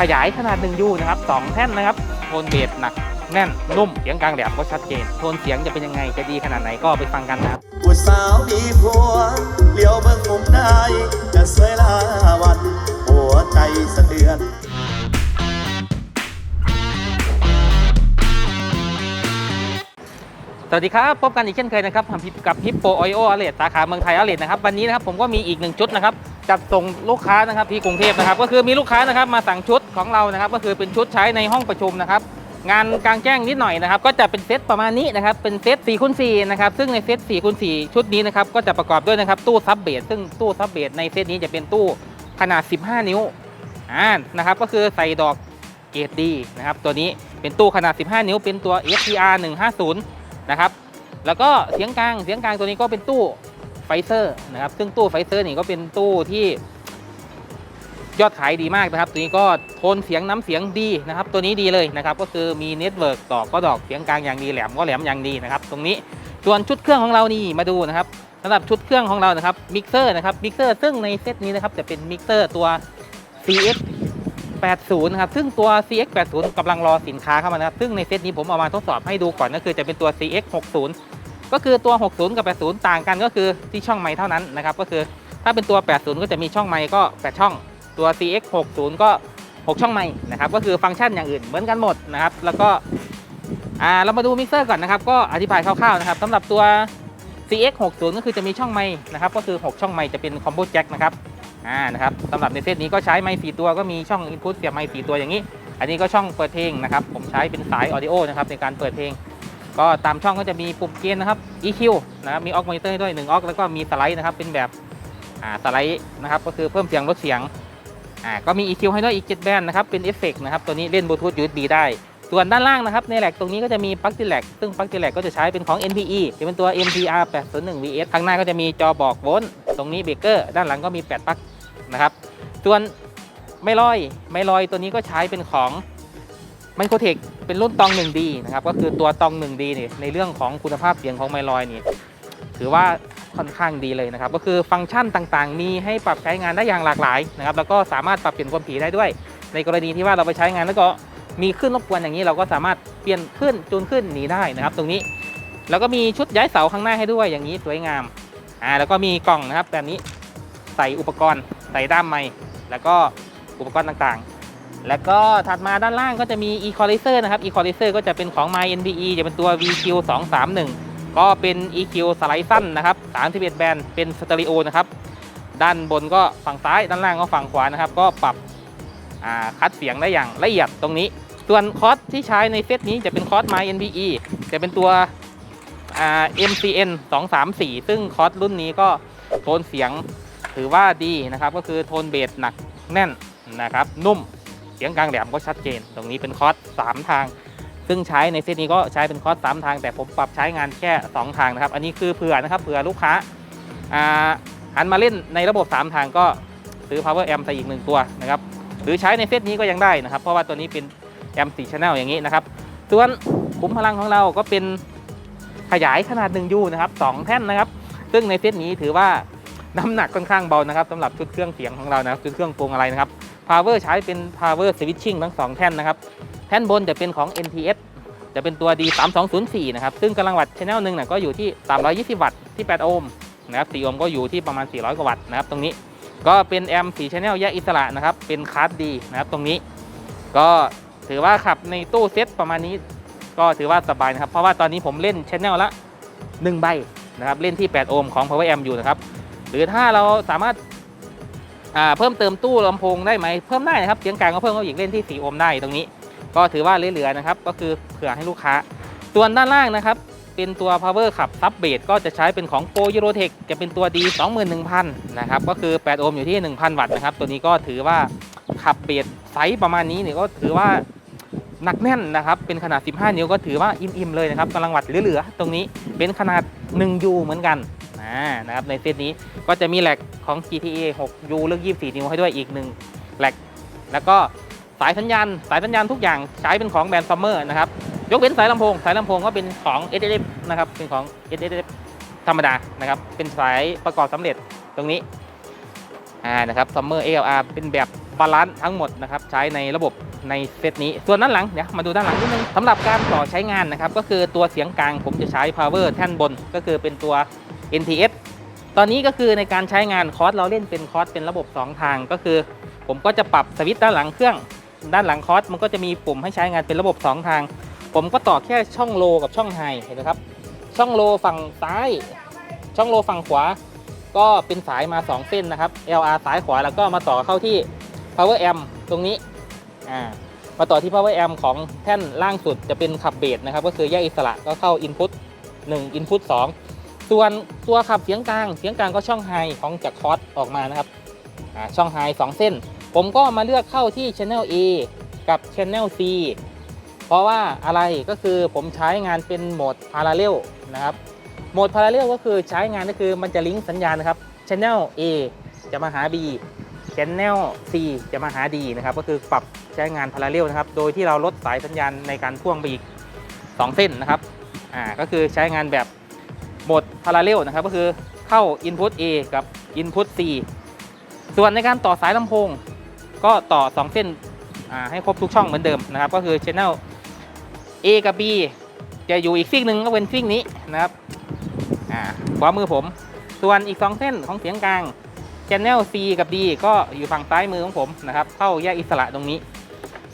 ขยายขนาด 1U นะครับ2แท่นนะครับโทนเบสหนักแน่นนุ่มเสียงกลางแหลมก็ชัดเจนโทนเสียงจะเป็นยังไงจะดีขนาดไหนก็ไปฟังกันนะครับผู้สาวดีผัวเลี้ยวเบิ่งมุมได้จะสวยลาวันหัวใจสะเทือน สวัสดีครับ พบกันอีกเช่นเคยนะครับกับฮิปโปออยโออาเลสาขาเมืองไทยอาเลสนะครับวันนี้นะครับผมก็มีอีกหนึ่งชุดนะครับจัดส่งลูกค้านะครับที่กรุงเทพนะครับก็คือมีลูกค้านะครับมาสั่งชุดของเรานะครับก็คือเป็นชุดใช้ในห้องประชุมนะครับงานกลางแจ้งนิดหน่อยนะครับก็จะเป็นเซตประมาณนี้นะครับเป็นเซต4คูณ4นะครับซึ่งในเซต4คูณ4ชุดนี้นะครับก็จะประกอบด้วยนะครับตู้ซับเบสซึ่งตู้ซับเบสในเซตนี้จะเป็นตู้ขนาด 15 นิ้วอ่านะครับก็คือใส่ดอกเกรดดีนะครับตัวนี้เป็นตู้ขนาด 15 นิ้วเป็นตัว FTR 150 นะครับ แล้วก็เสียงกลางเสียงกลางตัวนี้ก็เป็นตู้ไฟเซอร์นะครับ ซึ่งตู้ไฟเซอร์นี่ก็เป็นตู้ที่ยอดขายดีมากนะครับ ตัวนี้ก็โทนเสียงน้ำเสียงดีนะครับ ตัวนี้ดีเลยนะครับ ก็คือมีเน็ตเวิร์กดอกก็ดอกเสียงกลางอย่างดีแหลมก็แหลมอย่างดีนะครับ ตรงนี้ส่วนชุดเครื่องของเรานี่มาดูนะครับสำหรับชุดเครื่องของเรานะครับมิกเซอร์นะครับมิกเซอร์ซึ่งในเซตนี้นะครับจะเป็นมิกเซอร์ตัว CX 80นะครับซึ่งตัว CX 80กำลังรอสินค้าเข้ามานะครับซึ่งในเซตนี้ผมเอามาทดสอบให้ดูก่อนก็คือจะเป็นตัว CX 60ก็คือตัว 60 กับ 80 ต่างกันก็คือที่ช่องไม้เท่านั้นนะครับก็คือถ้าเป็นตัว 80 ก็จะมีช่องไม้ก็ 8 ช่องตัว CX 60ก็ 6 ช่องไม้นะครับก็คือฟังก์ชันอย่างอื่นเหมือนกันหมดนะครับแล้วก็อ่าเรามาดูมิกเซอร์ก่อนนะครับก็อธิบายคร่าวๆนะครับสำหรับตัว CX 60ก็คือจะมีช่องไม้นะครับก็คือ 6 ช่องไม้จะเป็นคอมโบแจ็คนะครับ อ่านะครับสำหรับในเซตนี้ก็ใช้ไมค์สี่ตัวก็มีช่อง Input เสียบไมค์สี่ตัวอย่างนี้ อันนี้ก็ช่องเปิดเพลงนะครับ ผมใช้เป็นสาย Audio นะครับในการเปิดเพลง ก็ตามช่องก็จะมีปุ่มเกณฑ์นะครับ EQ นะครับมีออกมอนิเตอร์ด้วย1ออกแล้วก็มีสไลด์นะครับเป็นแบบอ่าสไลด์นะครับก็คือเพิ่มเสียงลดเสียงอ่าก็มี EQ ให้ด้วยอีก7แบนนะครับเป็นเอฟเฟกนะครับตัวนี้เล่นบลูทูธ USB ได้ส่วนด้านล่างนะครับในแหลกตรงนี้ก็จะมีปลั๊กติแหลกซึ่งปลั๊กติแหลกก็จะใช้เป็นของ NPE จะเป็นตัว MTR 801 VS ข้างหน้าก็จะมีจอบอกโวลต์ตรงนี้เบรกเกอร์ด้านหลังก็มี 8ปลั๊ก นะครับส่วนไม่ลอยไม่ลอยตัวนี้ก็ใช้เป็นของไมโครเทคเป็นรุ่นตอง 1D นะครับก็คือตัวตอง 1D นี่ในเรื่องของคุณภาพเสียงของไมลอยนี่ถือว่าค่อนข้างดีเลยนะครับก็คือฟังก์ชันต่างๆ มีให้ปรับใช้งานได้อย่างหลากหลายนะครับแล้วก็สามารถปรับเปลี่ยนความถี่ได้ด้วย ในกรณีที่ว่าเราไปใช้งานแล้วก็มีขึ้นรบกวนอย่างนี้เราก็สามารถเปลี่ยนขึ้นจูนขึ้นหนีได้นะครับ ตรงนี้ แล้วก็มีชุดย้ายเสาข้างหน้าให้ด้วยอย่างนี้สวยงามอ่าแล้วก็มีกล่องนะครับแบบนี้ใส่อุปกรณ์ ส่ด้ามไม้แล้วก็อุปกรณ์ต่างๆ แล้วก็ถัดมาด้านล่างก็จะมี equalizer นะครับ equalizer ก็จะเป็นของ My NBE จะเป็นตัว VQ 231ก็เป็น EQ สไลด์สั้นนะครับ31แบนเป็นสเตอริโอนะครับ ด้านบนก็ฝั่งซ้าย ด้านล่างก็ฝั่งขวานะครับ ก็ปรับคัดเสียงได้อย่างละเอียดตรงนี้ ส่วนคอร์สที่ใช้ในเซตนี้จะเป็นคอร์ส My NBE จะเป็นตัวอ่า MCN 234 ซึ่งคอร์สรุ่นนี้ก็โทนเสียง ถือว่าดีนะครับก็คือโทนเบสหนักแน่นนะครับนุ่มเสียงกลางแหลมก็ชัดเจน ตรงนี้เป็นคอร์ส3ทาง ซึ่งใช้ในเซตนี้ก็ใช้เป็นคอร์ส3ทาง แต่ผมปรับใช้งานแค่ 2 ทางนะครับ อันนี้คือเผื่อนะครับเผื่อลูกค้าหันมาเล่นในระบบ 3 ทางก็ซื้อ power amp ใส่อีกหนึ่งตัวนะครับหรือใช้ในเซตนี้ก็ยังได้นะครับ เพราะว่าตัวนี้เป็นแอม4 channel อย่างนี้นะครับส่วนขุมพลังของเราก็เป็นขยายขนาด 1U นะครับ2แท่นนะครับ ซึ่งในเซตนี้ถือว่า น้ำหนักค่อนข้างเบานะครับสำหรับชุดเครื่องเสียงของเรานะครับชุดเครื่องปรุงอะไรนะครับ power ใช้เป็น power switching ทั้ง 2 แท่นนะครับ แท่นบนจะเป็นของ NTS จะเป็นตัว D 3 2 0 4นะครับ ซึ่งกำลังวัตต์ชแนลหนึ่งนะก็อยู่ที่ 320 วัตต์ที่ 8 โอห์มนะครับ4โอห์มก็อยู่ที่ประมาณ 400 กว่าวัตต์นะครับตรงนี้ก็เป็นแอมป์4 channel แยกอิสระนะครับ เป็นคาร์ดดีนะครับตรงนี้ ก็ถือว่าขับในตู้เซตประมาณนี้ ก็ถือว่าสบายนะครับ เพราะว่าตอนนี้ผมเล่นชแนลละ 1 ใบนะครับ เล่นที่ 8 โอห์มของ power amp อยู่นะครับ หรือถ้าเราสามารถาเพิ่มเติมตู้ลำโพงได้ไหมเพิ่มได้นะครับเสียงกลางก็เพิ่มเข้าอีกเล่นที่ 4 โอห์มได้ตรงนี้ ก็ถือว่าเหลือๆนะครับ ก็คือเผื่อให้ลูกค้า ส่วนด้านล่างนะครับ เป็นตัว power ขับซับเบสก็จะใช้เป็นของ Pro Eurotech จะเป็นตัวดี21,000นะครับก็คือ 8 โอห์มอยู่ที่ 1,000 วัตต์นะครับตัวนี้ก็ถือว่าขับเบสไซส์ประมาณนี้เนี่ยก็ถือว่าหนักแน่นนะครับเป็นขนาด 15 นิ้วก็ถือว่าอิ่มๆเลยนะครับกำลังวัดเหลือๆตรงนี้เป็นขนาด 1U เหมือนกัน อ่านะครับในเซตนี้ก็จะมีแหลกของ GTA 6U เลือก 24 นิ้วให้ด้วยอีกหนึ่งแหลกแล้วก็สายสัญญาณ สายสัญญาณทุกอย่างใช้เป็นของแบรนด์ซัมเมอร์นะครับ ยกเว้นสายลำโพง สายลำโพงก็เป็นของ s s f นะครับ เป็นของ s s f ธรรมดานะครับ เป็นสายประกอบสำเร็จตรงนี้ อ่า นะครับ Summer ALR เป็นแบบบาลานซ์ทั้งหมดนะครับ ใช้ในระบบในเซตนี้ ส่วนด้านหลัง เดี๋ยวมาดูด้านหลังนิดนึงสำหรับการต่อใช้งานนะครับ ก็คือตัวเสียงกลางผมจะใช้ power แท่นบน ก็คือเป็นตัว NTS ตอนนี้ก็คือในการใช้งานคอร์สเราเล่นเป็นคอร์สเป็นระบบ 2 ทางก็คือ ผมก็จะปรับสวิตช์ด้านหลังเครื่อง ด้านหลังคอร์สมันก็จะมีปุ่มให้ใช้งานเป็นระบบ 2 ทาง ผมก็ต่อแค่ช่องโลกับช่องไฮเห็นไหมครับ ช่องโลฝั่งซ้าย ช่องโลฝั่งขวา ก็เป็นสายมา 2 เส้นนะครับ LR ซ้ายขวาแล้วก็มาต่อเข้าที่ power amp ตรงนี้อ่ามาต่อที่ power amp ของแท่นล่างสุดจะเป็นขับเบสนะครับก็คือแยกอิสระก็เข้า input 1 input 2 ส่วนตัวขับเสียงกลางเสียงกลางก็ช่องไฮของจากคอสออกมานะครับช่องไฮ2 เส้น ผมก็มาเลือกเข้าที่ channel A กับ channel C เพราะว่าอะไรก็คือผมใช้งานเป็นโหมด parallel นะครับโหมด parallel ก็คือใช้งานก็คือมันจะลิงก์สัญญาณนะครับ channel A จะมาหา B channel C จะมาหา D นะครับก็คือปรับใช้งาน parallel นะครับโดยที่เราลดสายสัญญาณในการพ่วงไปอีก 2 เส้นนะครับอ่าก็คือใช้งานแบบ โหมด parallel นะครับก็คือเข้า input A กับ input C ส่วนในการต่อสายลำโพง ก็ต่อ 2 เส้นให้ครบทุกช่องเหมือนเดิมนะครับ ก็คือ channel A กับ B จะอยู่อีกซีกหนึ่งก็เป็นซีกนี้นะครับขวามือผม ส่วนอีก 2 เส้นของเสียงกลาง Channel C กับ D ก็อยู่ฝั่งซ้ายมือของผมนะครับ เข้าแยกอิสระตรงนี้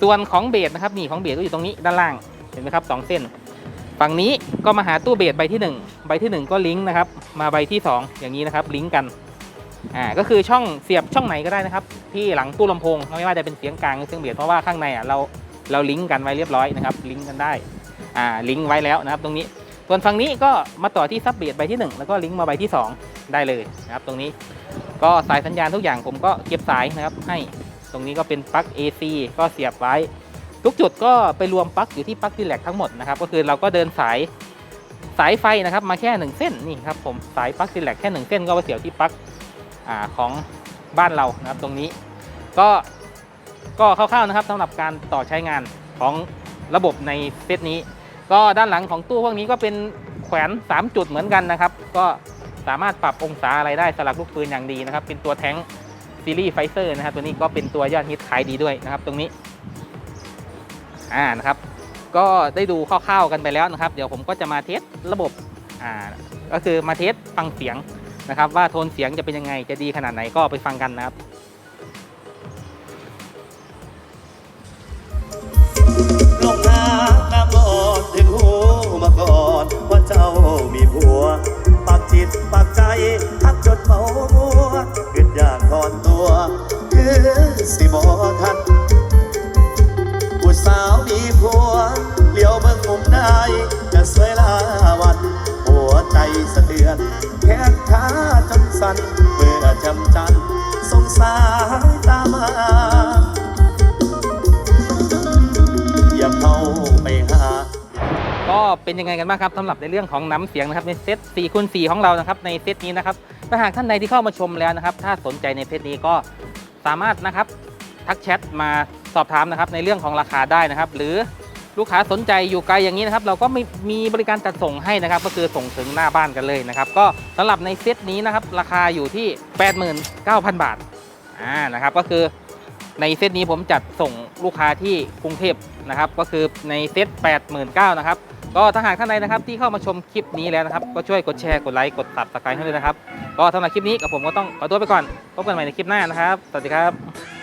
ส่วนของเบสนะครับนี่ของเบสก็อยู่ตรงนี้ด้านล่างเห็นไหมครับสองเส้น ฝั่งนี้ก็มาหาตู้เบสใบที่ 1 ใบที่ 1 ก็ลิงก์นะครับ มาใบที่ 2 อย่างนี้นะครับลิงก์กันอ่าก็คือช่องเสียบช่องไหนก็ได้นะครับ ที่หลังตู้ลำโพงไม่ว่าจะเป็นเสียงกลางหรือเสียงเบสเพราะว่าข้างในอะเราเราลิงก์กันไว้เรียบร้อยนะครับลิงก์กันได้อ่าลิงก์ไว้แล้วนะครับ ตรงนี้ส่วนฝั่งนี้ก็มาต่อที่ซับเบสใบที่ 1 แล้วก็ลิงก์มาใบที่ 2 ได้เลยนะครับ ตรงนี้ก็สายสัญญาณทุกอย่างผมก็เก็บสายนะครับ ให้ตรงนี้ก็เป็นปลั๊ก AC ก็เสียบไว้ ทุกจุดก็ไปรวมปลั๊กอยู่ที่ปลั๊กดีแลกทั้งหมดนะครับก็คือเราก็เดินสายสายไฟนะครับมาแค่ 1 เส้นนี่ครับผมสายปลั๊กดีแลกแค่ 1 เส้นก็ไปเสียบที่ปลั๊กอของบ้านเรานะครับตรงนี้ ก็ก็คร่าวๆนะครับสำหรับการต่อใช้งานของระบบในเซตนี้ ก็ด้านหลังของตู้พวกนี้ก็เป็นแขวน 3 จุดเหมือนกันนะครับ ก็สามารถปรับองศาอะไรได้สลักลูกปืนอย่างดีนะครับ เป็นตัวแท้งซีรีส์ไฟเซอร์นะครับ ตัวนี้ก็เป็นตัวยอดฮิตขายดีด้วยนะครับ ตรงนี้ อ่านะครับ ก็ได้ดูคร่าวๆกันไปแล้วนะครับ เดี๋ยวผมก็จะมาเทสระบบอ่าก็คือมาเทสฟังเสียงนะครับ ว่าโทนเสียงจะเป็นยังไงจะดีขนาดไหนก็ไปฟังกันนะครับลงน้ำน้ำบอดถึงหูมาก่อนว่าเจ้ามีผัว ปากจิตปากใจทักจดเมามัวเกิดอยากถอนตัว คือสิบอทัน จนสั่นเมื่อจำจันสงสารตามมา อย่าเข้าไปหา ก็เป็นยังไงกันบ้างครับสำหรับในเรื่องของน้ำเสียงนะครับในเซต4คูณ4ของเรานะครับในเซตนี้นะครับถ้าหากท่านใดที่เข้ามาชมแล้วนะครับ ถ้าสนใจในเซตนี้ก็สามารถนะครับทักแชทมาสอบถามนะครับในเรื่องของราคาได้นะครับ หรือ ลูกค้าสนใจอยู่ไกลอย่างนี้นะครับ เราก็มีมีบริการจัดส่งให้นะครับ ก็คือส่งถึงหน้าบ้านกันเลยนะครับ ก็สำหรับในเซตนี้นะครับ ราคาอยู่ที่ 89,000 บาทอ่านะครับ ก็คือในเซตนี้ผมจัดส่งลูกค้าที่กรุงเทพนะครับ ก็คือในเซต89,000นะครับก็ถ้าหากท่านใดนะครับที่เข้ามาชมคลิปนี้แล้วนะครับ ก็ช่วยกดแชร์กดไลค์กดตับสกายให้ด้วยนะครับ ก็สำหรับคลิปนี้กับผมก็ต้องขอตัวไปก่อนพบกันใหม่ในคลิปหน้านะครับ สวัสดีครับ